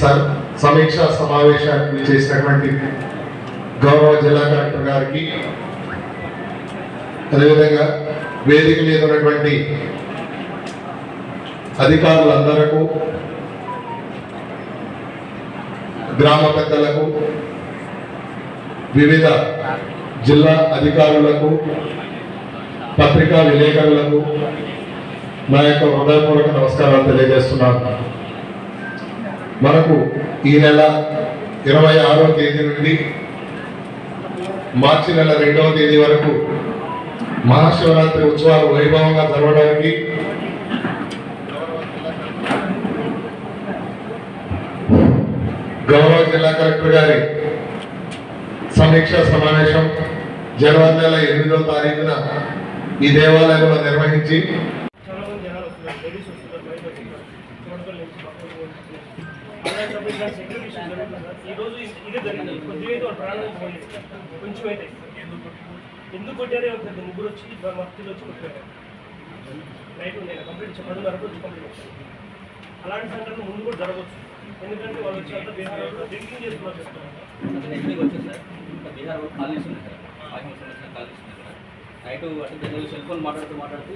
స- సమీక్ష సమావేశానికి చేసినటువంటి గౌరవ జిల్లా కలెక్టర్ గారికి అదేవిధంగా వేదిక మీద ఉన్నటువంటి అధికారులందరకు గ్రామ పెద్దలకు వివిధ జిల్లా అధికారులకు పత్రికా విలేకరులకు నా యొక్క హృదయపూర్వక నమస్కారాలు తెలియజేస్తున్నాను. మనకు ఈ నెల ఇరవై ఆరో తేదీ నుండి మార్చి నెల రెండవ తేదీ వరకు మహాశివరాత్రి ఉత్సవాలు వైభవంగా జరగడానికి గౌరవ జిల్లా కలెక్టర్ గారి సమీక్ష సమావేశం జనవరి నెల ఎనిమిదో తారీఖున ఈ దేవాలయంలో నిర్వహించి చాలా మంది జనాలు వస్తున్నారు లేడీస్ వస్తున్నారు బయట వస్తున్నారు చూడటం లేదు పక్కన పోతున్నారు. అలాంటప్పుడు ఇలాంటి segregation జరుగుతుంది సార్. ఈ రోజు ఇ- ఇదే జరిగింది కొద్దిగా అయితే పోలేదు కొంచెం అయితే ఎందుకు కొట్టారే ఒక ముగ్గురు వచ్చి మత్తులు వచ్చి కొట్టారు నేను కంప్లీట్ చెప్పడం వరకు వచ్చి కంప్లీట్ అలాంటి సంఘటన ముందు కూడా జరగవచ్చు ఎందుకంటే వాళ్ళు వచ్చి అంతా బీహార్లో డ్రింకింగ్ చేస్తున్నారు సార్ ఇంకా బీహార్ వాళ్ళు కాల్ చేస్తున్నారు సార్ పాకిస్తాన్ సంబంధించిన కాల్ చేస్తున్నారు సార్ నైట్ అంటే సెల్ ఫోన్ మాట్లాడుతూ మాట్లాడుతూ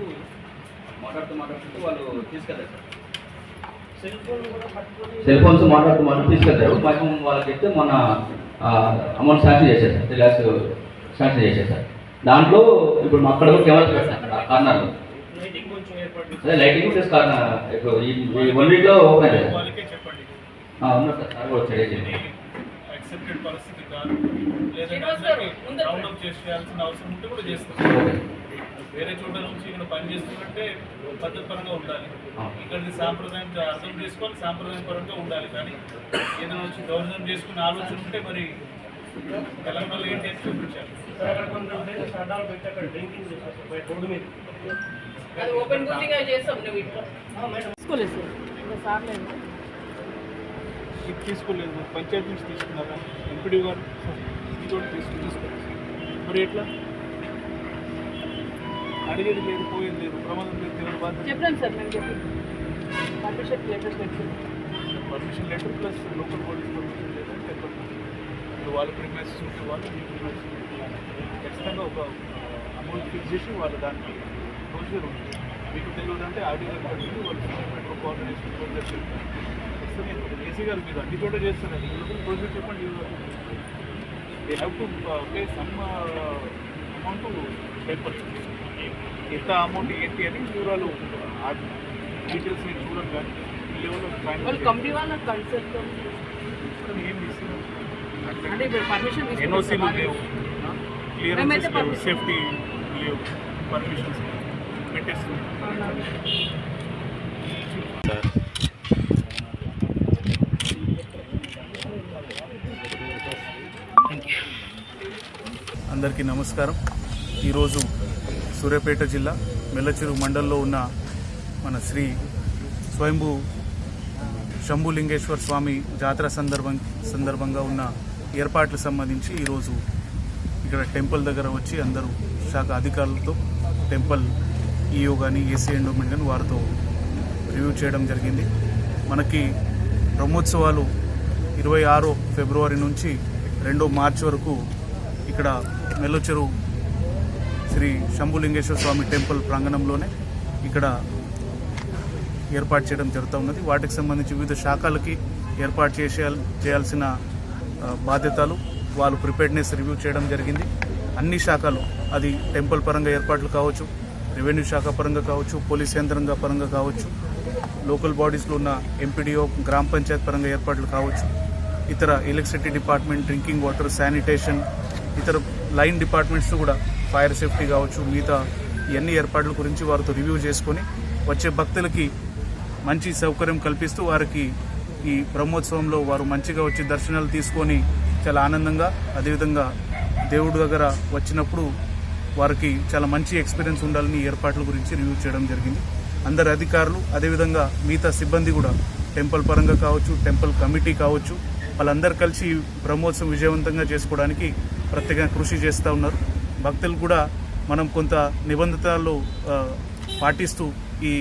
మాట్లాడుతూ మాట్లాడుతూ వాళ్ళు తీసుకెళ్తారు సార్ సెల్ ఫోన్స్ మాట్లాడుతూ మాట్లాడుతూ తీసుకెళ్తారు పాపం వాళ్ళకి చెప్తే మన అమౌంట్ శాంక్షన్ చేశారు సార్ త్రీ ల్యాక్స్ శాంక్షన్ చేశారు సార్ దాంట్లో ఇప్పుడు మా అక్కడ కూడా కెమెరాస్ పెడతాం అక్కడ కార్నర్లో లైటింగ్ కొంచెం ఏర్పాటు చేసి అదే లైటింగ్ ప్లస్ కార్నర్ ఇప్పుడు ఈ వన్ వీక్లో ఓపెన్ అయ్యారు. సార్ వాళ్ళకే చెప్పండి. ఆ, ఉన్నారు సార్ సార్ కూడా యాక్సెప్టెడ్ పరిస్థితి కాదు. లేదంటే శ్రీనివాస్ గారు, అందరికీ ముందర రౌండ్ అప్ చేయాల్సిన అవసరం ఉంటే కూడా చేస్తాం ఓకే వేరే చోట నుంచి ఇక్కడ పని చేస్తున్నట్టే పద్ధతి పరంగా ఉండాలి ఇక్కడిది సాంప్రదాయం అర్థం చేసుకోవాలి సాంప్రదాయం పరంగా ఉండాలి కానీ ఏదైనా వచ్చి దౌర్జన్యం చేసుకునే ఆలోచన ఉంటే మరి తెలంగాణలో ఏంటి అని చూపించాలి. ఓపెన్ చేస్తాం నువ్వు తీసుకోలేదు పంచాయతీ నుంచి తీసుకున్నారా? ఎంపీడీ గారు తీసుకుని తీసుకోలేదు మరి ఎట్లా? అడిగేది లేదు పోయేది లేదు ప్రమాదం లేదు ఎవరు బాధ్యత. చెప్పాను సార్ మేము పర్మిషన్ లెటర్స్ పెట్టి permission letter plus local police permission లేదంటే చెప్పండి ఇప్పుడు వాళ్ళ ప్రిమైసెస్ ఉంటే వాళ్ళు మీ ప్రిమైసెస్ ఖచ్చితంగా ఒక అమౌంట్ ఫిక్స్ చేసి వాళ్ళ దానికి ప్రొసీజర్ ఉంటుంది. మీకు తెలియదు అంటే ఆర్డీ గారు కట్టి వాళ్ళు మెట్రో కోఆర్డినేషన్ ప్రొసీజర్ చెప్తారు ఖచ్చితంగా ఏసీ గారు మీరు అన్ని చోట చేస్తున్నారు. ప్రొసీజర్ చెప్పండి they have to pay some amount paper ఎంత అమౌంట్ ఏంటి అని వివరాలు ఆ డీటెయిల్స్ నేను చూడను కానీ ఈ లెవెల్లో ఏం పర్మిషన్ ఎన్ఓసీలు లేవు. మేమైతే క్లియరెన్సెస్ లేవు సేఫ్టీ లేవు. పర్మిషన్స్ పెట్టేస్తున్నాం. అందరికీ నమస్కారం. ఈరోజు సూర్యాపేట జిల్లా మెల్లచెరు మండలంలో ఉన్న మన శ్రీ స్వయంభూ శంభులింగేశ్వర స్వామి జాతర సందర్భం సందర్భంగా ఉన్న ఏర్పాట్లకు సంబంధించి ఈరోజు ఇక్కడ టెంపుల్ దగ్గర వచ్చి అందరూ శాఖ అధికారులతో టెంపుల్ ఈఓ కానీ ఏసీ ఎండోమెంట్ కానీ వారితో రివ్యూ చేయడం జరిగింది. మనకి బ్రహ్మోత్సవాలు ఇరవై ఆరో ఫిబ్రవరి నుంచి రెండో మార్చి వరకు ఇక్కడ మెల్లచెరు శ్రీ శంభులింగేశ్వర స్వామి టెంపుల్ ప్రాంగణంలోనే ఇక్కడ ఏర్పాటు చేయడం జరుగుతూ ఉన్నది. వాటికి సంబంధించి వివిధ శాఖలకి ఏర్పాటు చేసే చేయాల్సిన బాధ్యతలు వాళ్ళు ప్రిపేర్డ్నెస్ రివ్యూ చేయడం జరిగింది. అన్ని శాఖలు అది టెంపుల్ పరంగా ఏర్పాట్లు కావచ్చు రెవెన్యూ శాఖ పరంగా కావచ్చు పోలీస్ యంత్రాంగ పరంగా కావచ్చు లోకల్ బాడీస్లో ఉన్న ఎంపీడీఓ గ్రామ పంచాయత్ పరంగా ఏర్పాట్లు కావచ్చు ఇతర electricity department drinking water sanitation ఇతర లైన్ డిపార్ట్మెంట్స్ కూడా ఫైర్ సేఫ్టీ కావచ్చు మిగతా ఇవన్నీ ఏర్పాట్ల గురించి వారితో రివ్యూ చేసుకొని వచ్చే భక్తులకి మంచి సౌకర్యం కల్పిస్తూ వారికి ఈ బ్రహ్మోత్సవంలో వారు మంచిగా వచ్చి దర్శనాలు తీసుకొని చాలా ఆనందంగా అదేవిధంగా దేవుడి దగ్గర వచ్చినప్పుడు వారికి చాలా మంచి ఎక్స్పీరియన్స్ ఉండాలని ఏర్పాట్ల గురించి రివ్యూ చేయడం జరిగింది. అందరి అధికారులు అదేవిధంగా మిగతా సిబ్బంది కూడా టెంపుల్ పరంగా కావచ్చు టెంపుల్ కమిటీ కావచ్చు వాళ్ళందరూ కలిసి బ్రహ్మోత్సవం విజయవంతంగా చేసుకోవడానికి ప్రత్యేకంగా కృషి చేస్తూ ఉన్నారు. భక్తులు కూడా మనం కొంత నిబంధనలు పాటిస్తూ ఈ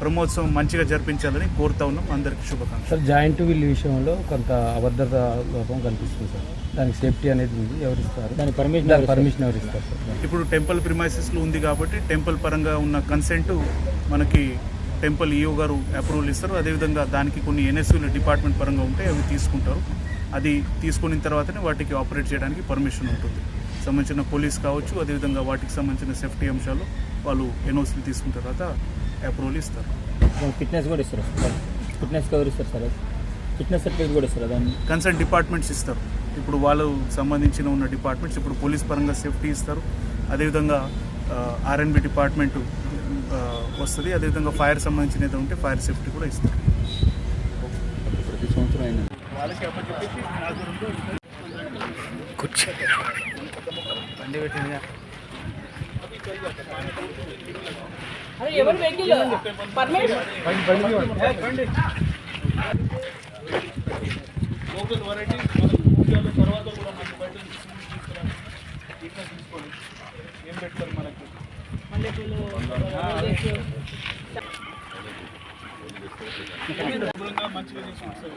బ్రహ్మోత్సవం మంచిగా జరిపించాలని కోరుతా ఉన్నాం. అందరికీ శుభాకాంక్షలు. సార్ జాయింట్ వీల్ విషయంలో కొంత అభద్రత లోపం కనిపిస్తుంది సార్. దానికి సేఫ్టీ అనేది ఉంది. ఎవరిస్తారు? దాని పర్మిషన్ పర్మిషన్ ఎవరిస్తారు? సార్? ఇప్పుడు టెంపుల్ ప్రిమైసెస్లో ఉంది కాబట్టి టెంపుల్ పరంగా ఉన్న కన్సెంట్ మనకి టెంపుల్ ఈఓ గారు అప్రూవల్ ఇస్తారు. అదేవిధంగా దానికి కొన్ని ఎన్ఎస్యూల డిపార్ట్మెంట్ పరంగా ఉంటే అవి తీసుకుంటారు. అది తీసుకున్న తర్వాతనే వాటికి ఆపరేట్ చేయడానికి పర్మిషన్ ఉంటుంది. సంబంధించిన పోలీస్ కావచ్చు అదేవిధంగా వాటికి సంబంధించిన సేఫ్టీ అంశాలు వాళ్ళు ఎన్ఓసీలు తీసుకున్న తర్వాత అప్రూవల్ ఇస్తారు. ఫిట్నెస్ కూడా ఇస్తారు. ఫిట్నెస్ కవర్ ఇస్తారు సార్. ఫిట్నెస్ సర్టిఫికేట్ కూడా ఇస్తారు దాన్ని. కన్సర్న్ డిపార్ట్మెంట్స్ ఇస్తారు. ఇప్పుడు వాళ్ళు సంబంధించిన ఉన్న డిపార్ట్మెంట్స్ ఇప్పుడు పోలీస్ పరంగా సేఫ్టీ ఇస్తారు. అదేవిధంగా ఆర్ఎన్బి డిపార్ట్మెంట్ వస్తుంది. అదేవిధంగా ఫైర్ సంబంధించిన ఏదో ఉంటే ఫైర్ సేఫ్టీ కూడా ఇస్తారు. ప్రతి సంవత్సరం అయినా. వాళ్ళకి అప్పచెప్పేసి ఎవరు వెహికల్? పర్మిషన్? లోకల్ వెరైటీ తర్వాత కూడా మనకి బయట ఇట్లా తీసుకోండి ఏం పెడతారు మనకి శుభ్రంగా మంచిగా తీసుకుంటారు